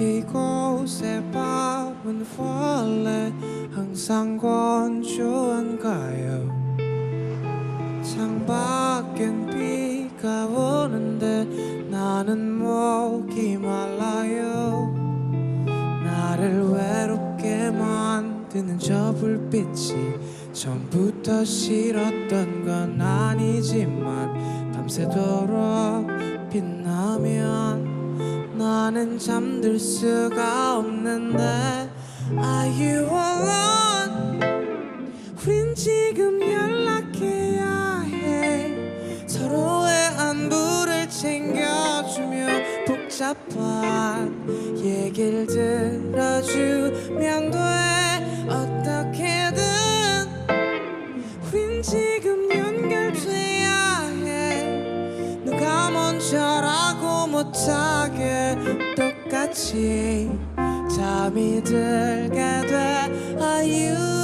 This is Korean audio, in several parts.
이곳의 밤은 원래 항상 건조한가요? 나는 목이 말라요 나를 외롭게 만드는 저 불빛이 처음부터 싫었던 건 아니지만 밤새도록 빛나면 나는 잠들 수가 없는데 Are you alone? 우린 지금 연락 복잡한 얘기를 들어주면 돼. 어떻게든 우린 지금 연결돼야 해. 누가 먼저라고 못하게 똑같이 잠이 들게 돼. Are you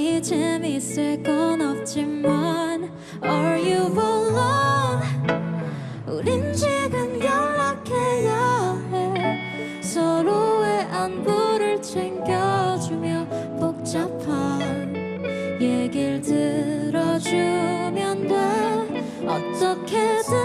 딱히 재밌을 건 없지만 Are you alone? 우린 지금 연락해야 해 서로의 안부를 챙겨주며 복잡한 얘길 들어주면 돼 어떻게든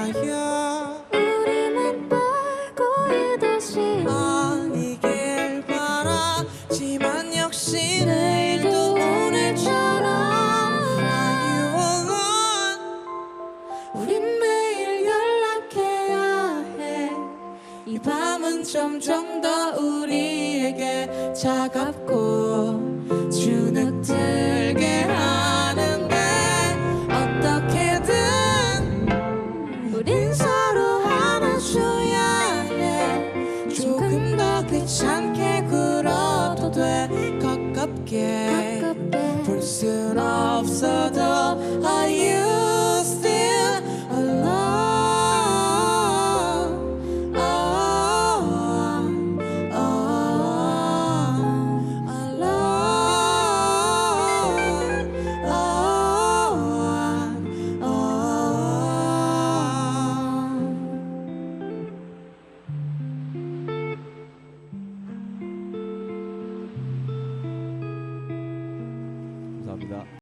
나요 우리만 빨고 있듯이 아니길 바라지만 역시 내일도 오늘처럼 Are you alone? 우린 매일 연락해야 해 이 밤은 점점 더 우리에게 차갑고 가깝게 볼 순 없어도 감사합니다.